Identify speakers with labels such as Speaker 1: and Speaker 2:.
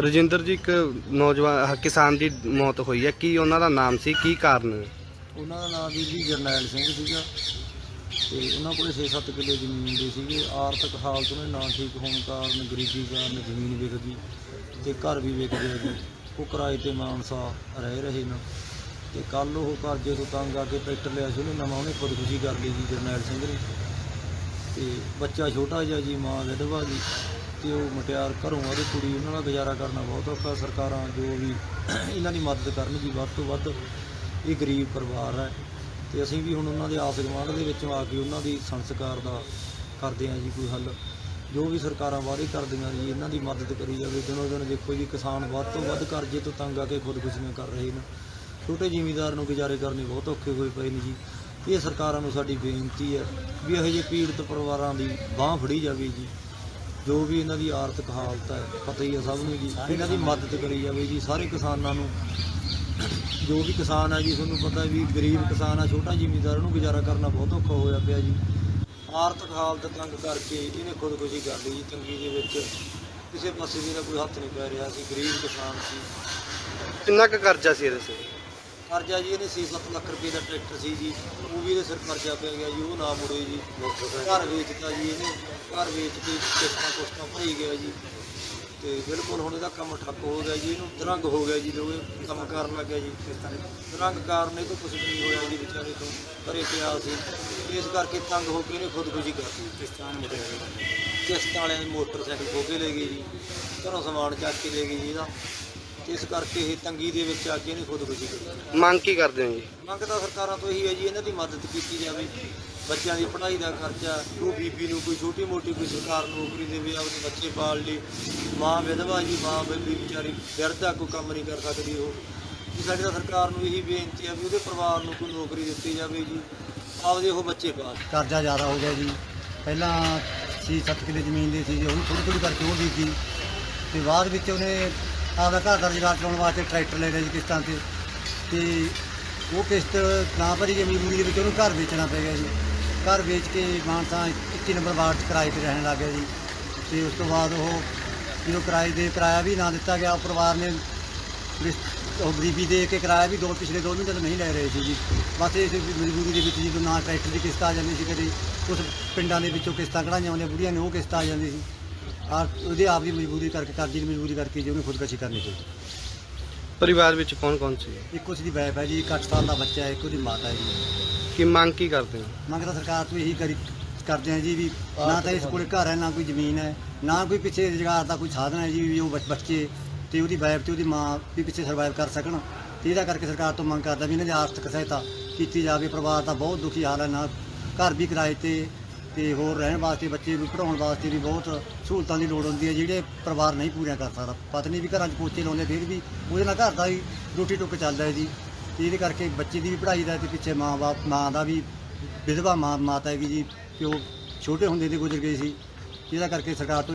Speaker 1: ਰਜਿੰਦਰ ਜੀ, ਇੱਕ ਨੌਜਵਾਨ ਕਿਸਾਨ ਦੀ ਮੌਤ ਹੋਈ ਹੈ। ਕੀ ਉਹਨਾਂ ਦਾ ਨਾਮ ਸੀ? ਕੀ ਕਾਰਨ
Speaker 2: ਉਹਨਾਂ ਦਾ ਨਾਮ ਵੀ ਜੀ ਜਰਨੈਲ ਸਿੰਘ ਸੀਗਾ ਤੇ ਉਹਨਾਂ ਕੋਲੇ 6-7 ਕਿੱਲੇ ਜ਼ਮੀਨ ਦੇ ਸੀਗੇ। ਆਰਥਿਕ ਹਾਲਤ ਉਹਨਾਂ ਦੀ ਨਾ ਠੀਕ ਹੋਣ ਕਾਰਨ, ਗਰੀਬੀ ਕਾਰਨ ਜ਼ਮੀਨ ਵਿਕ ਗਈ ਤੇ ਘਰ ਵੀ ਵਿਕ ਗਿਆ ਜੀ। ਉਹ ਕਿਰਾਏ ਤੇ ਮਾਨਸਾ ਰਹਿ ਰਹੇ ਨੇ ਤੇ ਕੱਲ ਉਹ ਕਰਜ਼ੇ ਤੋਂ ਤੰਗ ਆ ਕੇ ਟਰੈਕਟਰ ਲਿਆ ਸੀ, ਉਹਨੇ ਨਵਾਂ ਉਹਨੇ ਖੁਦਕੁਸ਼ੀ ਕਰ ਲਈ ਜੀ ਜਰਨੈਲ ਸਿੰਘ ਨੇ ਤੇ ਬੱਚਾ ਛੋਟਾ ਜਿਹਾ ਜੀ, ਮਾਂ ਵਿਧਵਾ ਜੀ। ਤੇ ਉਹ ਮੁਟਿਆਰ ਘਰੋਂ ਆ ਉਹਦੀ ਕੁੜੀ ਉਹਨਾਂ ਦਾ ਗੁਜ਼ਾਰਾ ਕਰਨਾ ਬਹੁਤ ਔਖਾ। ਸਰਕਾਰਾਂ ਜੋ ਵੀ ਇਹਨਾਂ ਦੀ ਮਦਦ ਕਰਨ ਜੀ ਵੱਧ ਤੋਂ ਵੱਧ ਇਹ ਗਰੀਬ ਪਰਿਵਾਰ ਹੈ ਤੇ ਅਸੀਂ ਵੀ ਹੁਣ ਉਹਨਾਂ ਦੇ ਆਸ ਗੁਆਂਢ ਦੇ ਵਿੱਚੋਂ ਆ ਕੇ ਉਹਨਾਂ ਦੀ ਸੰਸਕਾਰ ਦਾ ਕਰਦੇ ਹਾਂ ਜੀ ਕੋਈ ਹੱਲ। ਜੋ ਵੀ ਸਰਕਾਰਾਂ ਵਾਅਦੇ ਕਰਦੀਆਂ ਜੀ, ਇਹਨਾਂ ਦੀ ਮਦਦ ਕਰੀ ਜਾਵੇ। ਦਿਨੋ ਦਿਨ ਦੇਖੋ ਜੀ, ਕਿਸਾਨ ਵੱਧ ਤੋਂ ਵੱਧ ਕਰਜ਼ੇ ਤੋਂ ਤੰਗ ਆ ਕੇ ਖੁਦਕੁਸ਼ੀਆਂ ਕਰ ਰਹੇ ਨੇ। ਛੋਟੇ ਜ਼ਿਮੀਂਦਾਰ ਨੂੰ ਗੁਜ਼ਾਰੇ ਕਰਨੇ ਬਹੁਤ ਔਖੇ ਹੋਏ ਪਏ ਨੇ ਜੀ। ਇਹ ਸਰਕਾਰਾਂ ਨੂੰ ਸਾਡੀ ਬੇਨਤੀ ਹੈ ਵੀ ਇਹੋ ਜਿਹੇ ਪੀੜਤ ਪਰਿਵਾਰਾਂ ਦੀ ਬਾਹ ਫੜੀ ਜਾਵੇ ਜੀ। ਜੋ ਵੀ ਇਹਨਾਂ ਦੀ ਆਰਥਿਕ ਹਾਲਤ ਹੈ, ਪਤਾ ਹੀ ਹੈ ਸਭ ਨੂੰ ਜੀ ਇਹਨਾਂ ਦੀ ਮਦਦ ਕਰੀ ਜਾਵੇ ਜੀ, ਸਾਰੇ ਕਿਸਾਨਾਂ ਨੂੰ। ਜੋ ਵੀ ਕਿਸਾਨ ਹੈ ਜੀ, ਤੁਹਾਨੂੰ ਪਤਾ ਵੀ ਗਰੀਬ ਕਿਸਾਨ ਆ ਛੋਟਾ ਜ਼ਿਮੀਂਦਾਰ, ਉਹਨੂੰ ਗੁਜ਼ਾਰਾ ਕਰਨਾ ਬਹੁਤ ਔਖਾ ਹੋਇਆ ਪਿਆ ਜੀ। ਆਰਥਿਕ ਹਾਲਤ ਤੰਗ ਕਰਕੇ ਇਹਨੇ ਖੁਦਕੁਸ਼ੀ ਕਰ ਲਈ ਜੀ, ਤੰਗੀ ਦੇ ਵਿੱਚ। ਕਿਸੇ ਪਾਸੇ ਵੀ ਇਹਦਾ ਕੋਈ ਹੱਥ ਨਹੀਂ ਪੈ ਰਿਹਾ ਸੀ, ਗਰੀਬ ਕਿਸਾਨ ਸੀ।
Speaker 1: ਕਿੰਨਾ ਕੁ ਕਰਜ਼ਾ ਸੀ ਇਹਦੇ ਸਿਰ?
Speaker 2: ਕਰਜ਼ਾ ਜੀ, ਇਹਨੇ 6-7 ਲੱਖ ਰੁਪਏ ਦਾ ਟਰੈਕਟਰ ਸੀ ਜੀ। ਉਹ ਵੀ ਇਹਦੇ ਸਿਰ ਕਰਜ਼ਾ ਪੈ ਗਿਆ ਜੀ, ਉਹ ਨਾ ਮੁੜੇ ਜੀ। ਘਰ ਵੇਚਤਾ ਜੀ ਇਹਨੇ, ਘਰ ਵੇਚ ਕੇ ਕਿਸ਼ਤਾਂ ਕੁਸ਼ਤਾਂ ਭਰੀ ਗਿਆ ਜੀ। ਤੇ ਬਿਲਕੁਲ ਹੁਣ ਇਹਦਾ ਕੰਮ ਠੱਪ ਹੋ ਗਿਆ ਜੀ, ਇਹਨੂੰ ਦਰੰਗ ਹੋ ਗਿਆ ਜੀ ਜਦੋਂ ਕੰਮ ਕਰਨ ਲੱਗ ਗਿਆ ਜੀ। ਦਰੰਗ ਕਾਰਨ ਇਹ ਤੋਂ ਕੁਝ ਨਹੀਂ ਹੋਇਆ ਜੀ ਵਿਚਾਰੇ ਤੋਂ, ਘਰੇ ਪਿਆ ਸੀ। ਇਸ ਕਰਕੇ ਤੰਗ ਹੋ ਕੇ ਇਹਨੇ ਖੁਦਕੁਸ਼ੀ ਕਰਤੀ। ਕਿਸ਼ਤਾਂ ਕਿਸ਼ਤਾਂ ਵਾਲਿਆਂ ਦੀ ਮੋਟਰਸਾਈਕਲ ਖੋ ਕੇ ਲੈ ਗਏ ਜੀ, ਘਰੋਂ ਸਮਾਨ ਚੱਕ ਕੇ ਲੈ ਗਏ ਜੀ ਇਹਦਾ। ਇਸ ਕਰਕੇ ਇਹ ਤੰਗੀ ਦੇ ਵਿੱਚ ਆ ਕੇ ਇਹਨੇ ਖੁਦਕੁਸ਼ੀ ਕੀਤੀ
Speaker 1: ਮੰਗ ਕੀ ਕਰਦੇ ਹੋ ਜੀ?
Speaker 2: ਮੰਗ ਤਾਂ ਸਰਕਾਰਾਂ ਤੋਂ ਇਹੀ ਹੈ ਜੀ ਇਹਨਾਂ ਦੀ ਮਦਦ ਕੀਤੀ ਜਾਵੇ। ਬੱਚਿਆਂ ਦੀ ਪੜ੍ਹਾਈ ਦਾ ਖਰਚਾ ਉਹ ਬੀਬੀ ਨੂੰ ਕੋਈ ਛੋਟੀ ਮੋਟੀ ਕੋਈ ਸਰਕਾਰ ਨੌਕਰੀ ਦੇਵੇ ਆਪਣੇ ਬੱਚੇ ਪਾਲ ਲਈ ਮਾਂ ਵਿਧਵਾ ਜੀ ਮਾਂ ਬੇਬੀ ਵਿਚਾਰੀ ਵਿਰਧਾ ਕੋਈ ਕੰਮ ਨਹੀਂ ਕਰ ਸਕਦੀ ਉਹ। ਜੀ ਸਾਡੀ ਤਾਂ ਸਰਕਾਰ ਨੂੰ ਇਹੀ ਬੇਨਤੀ ਹੈ ਵੀ ਉਹਦੇ ਪਰਿਵਾਰ ਨੂੰ ਕੋਈ ਨੌਕਰੀ ਦਿੱਤੀ ਜਾਵੇ ਜੀ ਆਪਦੇ ਉਹ ਬੱਚੇ ਪਾਲ।
Speaker 3: ਕਰਜ਼ਾ ਜ਼ਿਆਦਾ ਹੋ ਗਿਆ ਜੀ। ਪਹਿਲਾਂ 6-7 ਕਿੱਲੇ ਜ਼ਮੀਨ ਦੇ ਸੀ ਜੀ ਉਹ ਥੋੜੀ ਥੋੜੀ ਕਰਕੇ ਉਹ ਬੀਜੀ ਤੇ ਬਾਅਦ ਵਿੱਚ ਉਹਨੇ ਆਪਦਾ ਘਰ ਦਾ ਰੁਜ਼ਗਾਰ ਚਲਾਉਣ ਵਾਸਤੇ ਟਰੈਕਟਰ ਲੈ ਲਿਆ ਜੀ ਕਿਸ਼ਤਾਂ ਤੇ। ਤੇ ਉਹ ਕਿਸ਼ਤ ਨਾ ਭਰੀ ਗਈ ਮਜਬੂਰੀ ਦੇ ਵਿੱਚ ਉਹਨੂੰ ਘਰ ਵੇਚਣਾ ਪੈ ਗਿਆ ਜੀ। ਘਰ ਵੇਚ ਕੇ ਮਾਨਸਾ 21 ਨੰਬਰ ਵਾਰਡ 'ਚ ਕਿਰਾਏ ਤੇ ਰਹਿਣ ਲੱਗ ਗਿਆ ਜੀ। ਤੇ ਉਸ ਤੋਂ ਬਾਅਦ ਉਹ ਜਦੋਂ ਕਿਰਾਏ ਦੇ, ਕਿਰਾਇਆ ਵੀ ਨਾ ਦਿੱਤਾ ਗਿਆ, ਉਹ ਪਰਿਵਾਰ ਨੇ ਰਿਸ- ਉਹ ਗਰੀਬੀ ਦੇ ਕੇ ਕਿਰਾਇਆ ਵੀ ਦੋ, ਪਿਛਲੇ ਦੋ ਮਹੀਨੇ ਤੋਂ ਨਹੀਂ ਲੈ ਰਹੇ ਸੀ ਜੀ। ਬਸ ਇਸ ਮਜਬੂਰੀ ਦੇ ਵਿੱਚ ਜਦੋਂ ਨਾ ਟਰੈਕਟਰ ਦੀ ਕਿਸ਼ਤ ਆ ਜਾਂਦੀ ਸੀ ਕਦੇ, ਉਸ ਪਿੰਡਾਂ ਦੇ ਵਿੱਚੋਂ ਕਿਸ਼ਤਾਂ ਕਢਾਈਆਂ ਆਉਂਦੀਆਂ ਬੁੜੀਆਂ ਨੇ ਉਹ ਕਿਸ਼ਤ ਆ ਜਾਂਦੀ ਸੀ। ਆ ਉਹਦੇ ਆਪ ਦੀ ਮਜਬੂਰੀ ਕਰਕੇ ਕਰਜ਼ੇ ਦੀ ਮਜਬੂਰੀ ਕਰਕੇ ਜੀ ਉਹਨੇ ਖੁਦਕਸ਼ੀ ਕਰਨੀ ਪਈ
Speaker 1: ਪਰਿਵਾਰ ਵਿੱਚ ਕੌਣ ਕੌਣ ਸੀ?
Speaker 3: ਇੱਕ ਉਸ ਦੀ ਵਾਈਫ ਹੈ ਜੀ ਇੱਕ ਅੱਠ ਸਾਲ ਦਾ ਬੱਚਾ ਹੈ ਇੱਕ ਉਹਦੀ ਮਾਤਾ ਹੈ ਜੀ।
Speaker 1: ਕੀ ਮੰਗ ਕੀ ਕਰਦੇ ਹੋ?
Speaker 3: ਮੰਗ ਤਾਂ ਸਰਕਾਰ ਤੋਂ ਇਹੀ ਕਰੀ ਕਰਦੇ ਆ ਜੀ ਵੀ ਨਾ ਤਾਂ ਇਸ ਕੋਲੇ ਘਰ ਹੈ ਨਾ ਕੋਈ ਜ਼ਮੀਨ ਹੈ ਨਾ ਕੋਈ ਪਿੱਛੇ ਰੁਜ਼ਗਾਰ ਦਾ ਕੋਈ ਸਾਧਨ ਹੈ ਜੀ ਵੀ ਉਹ ਬੱਚ- ਬੱਚੇ ਤੇ ਉਹਦੀ ਵਾਈਫ ਤੇ ਉਹਦੀ ਮਾਂ ਵੀ ਪਿੱਛੇ ਸਰਵਾਈਵ ਕਰ ਸਕਣ। ਤੇ ਇਹਦਾ ਕਰਕੇ ਸਰਕਾਰ ਤੋਂ ਮੰਗ ਕਰਦਾ ਵੀ ਇਹਨਾਂ ਦੀ ਆਰਥਿਕ ਸਹਾਇਤਾ ਕੀਤੀ ਜਾਵੇ ਪਰਿਵਾਰ ਦਾ ਬਹੁਤ ਦੁਖੀ ਹਾਲ ਹੈ ਨਾ ਘਰ ਵੀ ਕਿਰਾਏ ਤੇ ਤੇ ਹੋਰ ਰਹਿਣ ਵਾਸਤੇ, ਬੱਚੇ ਨੂੰ ਪੜਾਉਣ ਵਾਸਤੇ ਵੀ ਬਹੁਤ ਸਹੂਲਤਾਂ ਦੀ ਲੋੜ ਹੁੰਦੀ ਹੈ, ਜਿਹੜੇ ਪਰਿਵਾਰ ਨਹੀਂ ਪੂਰੀਆਂ ਕਰ ਸਕਦਾ। ਪਤਨੀ ਵੀ ਘਰਾਂ 'ਚ ਪੋਚੇ ਲਾਉਂਦੇ, ਫਿਰ ਵੀ ਉਹਦੇ ਨਾਲ ਘਰ ਦਾ ਹੀ ਰੋਟੀ ਟੁੱਕ ਚੱਲਦਾ ਹੈ ਜੀ। ਤੇ ਇਹਦੇ ਕਰਕੇ ਬੱਚੇ ਦੀ ਵੀ ਪੜ੍ਹਾਈ ਦਾ ਤੇ ਪਿੱਛੇ ਮਾਂ-ਬਾਪ ਮਾਂ ਦਾ ਵੀ ਵਿਧਵਾ ਮਾਂ, ਮਾਤਾ ਹੈਗੀ ਜੀ, ਪਿਓ ਛੋਟੇ ਹੁੰਦੇ ਦੇ ਗੁਜ਼ਰ ਗਏ ਸੀ। ਇਹਦਾ ਕਰਕੇ ਸਰਕਾਰ ਤੋਂ